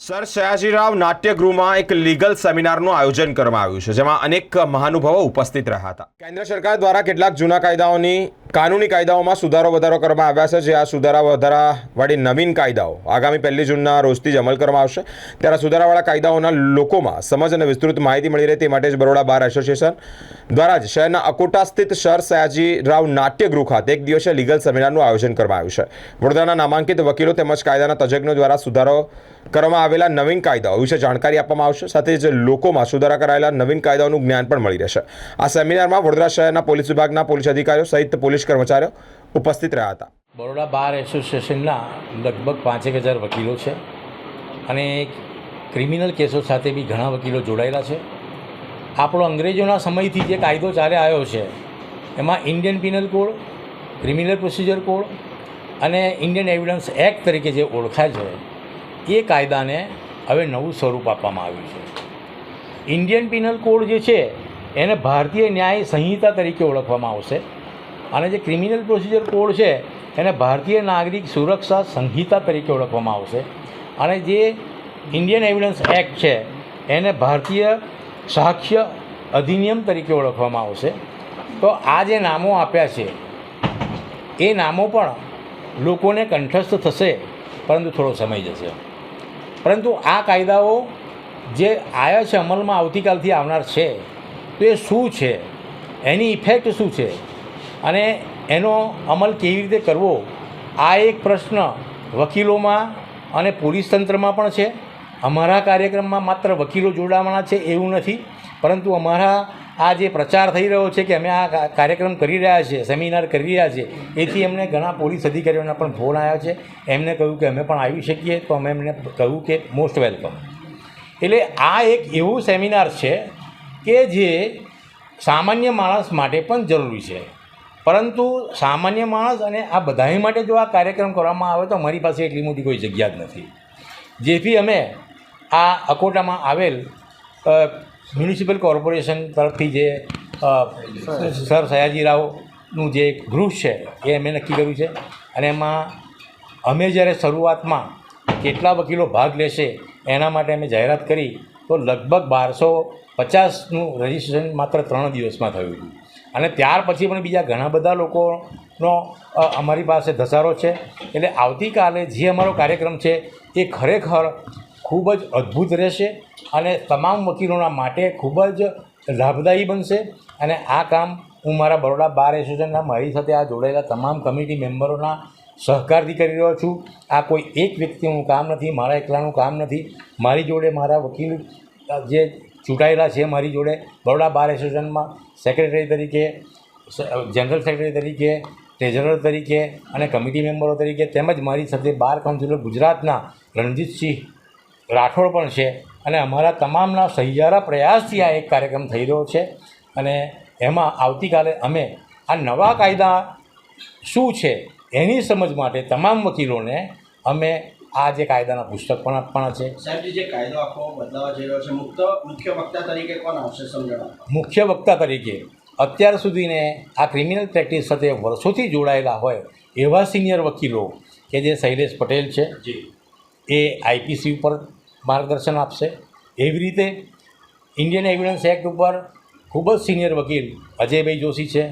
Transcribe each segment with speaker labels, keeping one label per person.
Speaker 1: Sir Sayajirao નાટ્યગૃહમાં એક legal સેમિનારનું આયોજન કરવામાં આવ્યું છે, જેમાં અનેક મહાનુભાવો ઉપસ્થિત રહ્યા હતા. કેન્દ્ર સરકાર દ્વારા કેટલાક જૂના કાયદાઓની કાનૂની કાયદાઓમાં સુધારો વધારો કરવામાં આવ્યા છે, જે આ સુધારા વધારાવાળી નવીન કાયદાઓ આગામી પહેલી જૂનના રોજથી જ અમલ કરવામાં આવશે. ત્યારે સુધારાવાળા કાયદાઓના લોકોમાં સમજ અને વિસ્તૃત માહિતી મળી રહે તે માટે જ બરોડા બાર એસોસિએશન દ્વારા જ શહેરના અકોટા સ્થિત સર સયાજીરાવ નાટ્યગૃહ ખાતે એક દિવસીય લીગલ સેમિનારનું આયોજન કરવામાં આવ્યું છે. વડોદરાના નામાંકિત વકીલો તેમજ કાયદાના તજજ્ઞો દ્વારા સુધારો કરવામાં આવેલા નવીન કાયદાઓ વિશે જાણકારી આપવામાં આવશે, સાથે જ લોકોમાં સુધારા કરાયેલા નવીન કાયદાઓનું જ્ઞાન પણ મળી રહેશે. આ સેમિનારમાં વડોદરા શહેરના પોલીસ વિભાગના પોલીસ અધિકારીઓ સહિત પોલીસ કર્મચારીઓ ઉપસ્થિત રહ્યા હતા.
Speaker 2: બરોડા બાર એસોસિએશનના લગભગ પાંચેક હજાર વકીલો છે અને ક્રિમિનલ કેસો સાથે બી ઘણા વકીલો જોડાયેલા છે. આપણો અંગ્રેજોના સમયથી જે કાયદો ચાલે આવ્યો છે, એમાં Indian penal code, criminal procedure code અને ઇન્ડિયન એવિડન્સ એક્ટ તરીકે જે ઓળખાય છે, એ કાયદાને હવે નવું સ્વરૂપ આપવામાં આવ્યું છે. ઇન્ડિયન પિનલ કોડ જે છે, એને ભારતીય ન્યાય સંહિતા તરીકે ઓળખવામાં આવશે. અને જે ક્રિમિનલ પ્રોસિજર કોડ છે, એને ભારતીય નાગરિક સુરક્ષા સંહિતા તરીકે ઓળખવામાં આવશે. અને જે ઇન્ડિયન એવિડન્સ એક્ટ છે, એને ભારતીય સાક્ષ્ય અધિનિયમ તરીકે ઓળખવામાં આવશે. તો આ જે નામો આપ્યા છે, એ નામો પણ લોકોને કંઠસ્થ થશે, પરંતુ થોડો સમય જશે. પરંતુ આ કાયદાઓ જે આવ્યા છે અમલમાં આવતીકાલથી આવનાર છે, તો એ શું છે? એની ઇફેક્ટ શું છે? અને એનો અમલ કેવી રીતે કરવો, આ એક પ્રશ્ન વકીલોમાં અને પોલીસ તંત્રમાં પણ છે. અમારા કાર્યક્રમમાં માત્ર વકીલો જોડાવાના છે એવું નથી, પરંતુ અમારા આ જે પ્રચાર થઈ રહ્યો છે કે અમે આ કાર્યક્રમ કરી રહ્યા છીએ, સેમિનાર કરી રહ્યા છીએ, એથી એમને ઘણા પોલીસ અધિકારીઓના પણ ફોન આવ્યા છે. એમને કહ્યું કે અમે પણ આવી શકીએ, તો અમે એમને કહ્યું કે મોસ્ટ વેલકમ. એટલે આ એક એવું સેમિનાર છે કે જે સામાન્ય માણસ માટે પણ જરૂરી છે. પરંતુ સામાન્ય માણસ અને આ બધાએ માટે જો આ કાર્યક્રમ કરવામાં આવે તો મારી પાસે એટલી મોટી કોઈ જગ્યા જ નથી. જેથી અમે આ અકોટામાં આવેલ મ્યુનિસિપલ કોર્પોરેશન તરફથી જે સર સયાજી રાવનું જે ગૃહ છે એ અમે નક્કી કર્યું છે અને એમાં અમે જ્યારે શરૂઆતમાં કેટલા વકીલો ભાગ લેશે એના માટે અમે જાહેરાત કરી, તો લગભગ બારસો પચાસનું રજિસ્ટ્રેશન માત્ર ત્રણ દિવસમાં થયું હતું. અને ત્યાર પછી પણ બીજા ઘણા બધા લોકોનો અમારી પાસે ધસારો છે. એટલે આવતીકાલે જે અમારો કાર્યક્રમ છે, એ ખરેખર ખૂબ જ અદ્ભુત રહેશે અને તમામ વકીલોના માટે ખૂબ જ લાભદાયી બનશે. અને આ કામ હું મારા બરોડા બાર એસોસિએશનના મારી સાથે આ જોડાયેલા તમામ કમિટી મેમ્બરોના સહકારથી કરી રહ્યો છું. આ કોઈ એક વ્યક્તિનું કામ નથી, મારા એકલાનું કામ નથી. મારી જોડે મારા વકીલ જે ચૂંટાયેલા છે મારી જોડે. બરોડા બાર એસોસિએશનમાં સેક્રેટરી તરીકે, જનરલ સેક્રેટરી તરીકે, ટ્રેઝરર તરીકે અને કમિટી મેમ્બરો તરીકે તેમજ મારી સાથે બાર કાઉન્સિલર ગુજરાતના રણજીતસિંહ રાઠોડ પણ છે અને અમારા તમામના સહિયારા પ્રયાસથી આ એક કાર્યક્રમ થઈ રહ્યો છે અને એમાં આવતીકાલે અમે આ નવા કાયદા શું છે એની સમજ માટે તમામ વકીલોને અમે આ જે કાયદાના પુસ્તક પણ આપવાના છે.
Speaker 3: સાહેબ જે કાયદો આખો બદલાવા જઈ રહ્યો છે મુક્ત મુખ્ય વક્તા તરીકે કોણ આવશે સમજણ
Speaker 2: મુખ્ય વક્તા તરીકે અત્યાર સુધીને આ ક્રિમિનલ પ્રેક્ટિસ સાથે વર્ષોથી જોડાયેલા હોય એવા સિનિયર વકીલો કે જે શૈલેષ પટેલ છે એ આઈપીસી ઉપર માર્ગદર્શન આપશે. એવી રીતે ઇન્ડિયન એવિડન્સ એક્ટ ઉપર ખૂબ જ સિનિયર વકીલ અજયભાઈ જોશી છે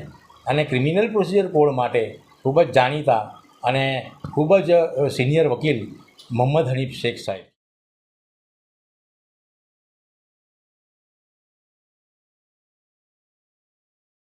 Speaker 2: અને ક્રિમિનલ પ્રોસિજર કોડ માટે ખૂબ જ જાણીતા અને ખૂબ જ સિનિયર વકીલ मोहम्मद हनीफ शेख साहेब.